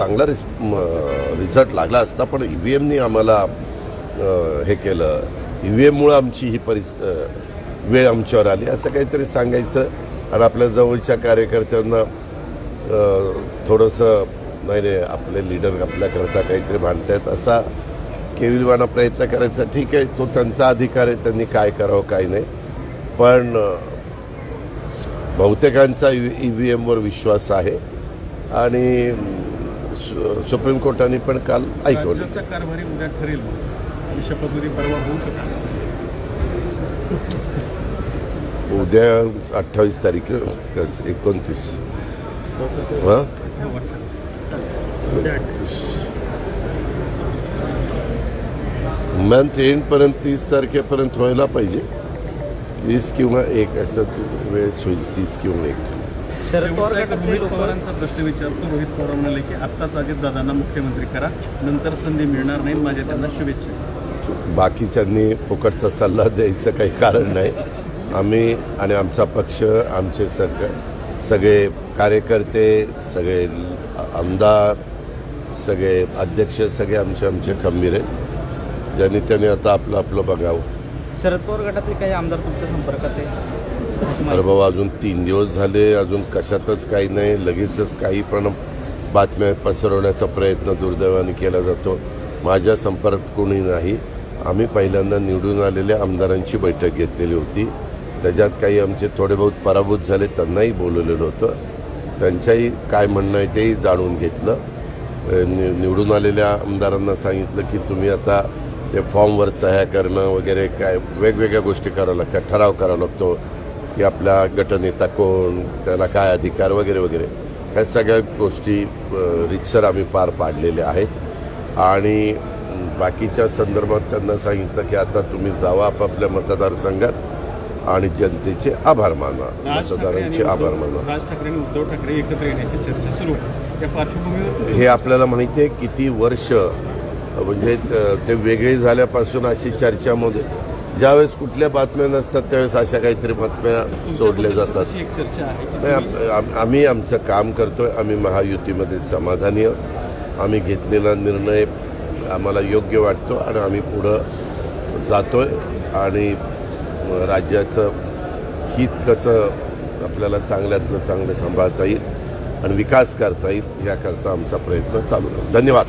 चांगला रिस रिझल्ट लागला असता पण ई व्ही एमनी आम्हाला हे केलं. ई व्ही एममुळं आमची ही परिस वेळ आमच्यावर आली. असं काहीतरी सांगायचं आणि आपल्या जवळच्या कार्यकर्त्यांना थोडंसं नाही रे आपले लीडर आपल्याकरता काहीतरी मांडतायत असा केविलवाना प्रयत्न करायचा. ठीक आहे तो त्यांचा अधिकार आहे त्यांनी काय करावं काय नाही. पण बहुतेकांचा ई व्ही एमवर विश्वास आहे. आणि सुप्रीम कोर्टाने पण काल ऐकवलं. कारभारी उद्या ठरेल आणि शपथविधी परवा होऊ शकतो उद्या अठ्ठावीस तारीख एकोणतीस. हां? मंथ एंडपर्यंत तीस तारखेपर्यंत व्हायला पाहिजे. तीस किंवा एक असं वेळ होईल तीस किंवा एक. शरद पवार गटातले रोहित लोक पवारांचा प्रश्न विचारतो. रोहित पवार म्हणाले की आत्ताच अजितदादांना मुख्यमंत्री करा. नंतर संधी मिळणार नाही. माझ्या त्यांना शुभेच्छा. बाकीच्यांनी फुकटचा सल्ला द्यायचं काही कारण नाही. आम्ही आणि आमचा पक्ष आमचे सग सगळे कार्यकर्ते सगळे आमदार सगळे अध्यक्ष सगळे आमचे आमचे खंबीर आहेत. ज्यांनी त्यांनी आता आपलं आपलं बघावं. शरद पवार गटातले काही आमदार तुमच्या संपर्कात आहे अरे बाबा अजून तीन दिवस झाले अजून कशातच काही नाही लगेचच काही पण बातम्या पसरवण्याचा प्रयत्न दुर्दैवाने केला जातो. माझ्या संपर्कात कोणी नाही. आम्ही पहिल्यांदा निवडून आलेल्या आमदारांची बैठक घेतलेली होती. त्याच्यात काही आमचे थोडे बहुत पराभूत झाले त्यांनाही बोलवलेलं होतं. त्यांच्याही काय म्हणणं आहे तेही जाणून घेतलं. नि- निवडून आलेल्या आमदारांना सांगितलं की तुम्ही आता ते फॉर्मवर सह्या करणं वगैरे काय वेगवेगळ्या गोष्टी कराव्या लागतात ठराव करावा लागतो. की आपला गटनेता कोण त्याला काय अधिकार वगैरे वगैरे ह्या सगळ्या गोष्टी अ, रितसर आम्ही पार पाडलेल्या आहेत. आणि बाकीच्या संदर्भात त्यांना सांगितलं की आता तुम्ही जावा आपापल्या मतदारसंघात आणि जनतेचे आभार माना मतदारांचे आभार माना. राज ठाकरे आणि उद्धव ठाकरे एकत्र येण्याची चर्चा सुरू आहे. या पार्श्वभूमीवर हे आपल्याला माहिती आहे किती वर्ष म्हणजे त- ते वेगळे झाल्यापासून अशी चर्चामध्ये ज्यावेळेस कुठल्या बातम्या नसतात त्यावेळेस अशा काहीतरी बातम्या सोडल्या जातात. नाही आम्ही आमचं काम करतोय आम्ही महायुतीमध्ये समाधानी आहोत. आम्ही घेतलेला निर्णय आम्हाला योग्य वाटतो आणि आम्ही पुढं जातोय आणि राज्याचं हित कसं आपल्याला चांगल्यातलं चांगलं सांभाळता येईल आणि विकास करता येईल याकरता आमचा प्रयत्न चालू आहे धन्यवाद.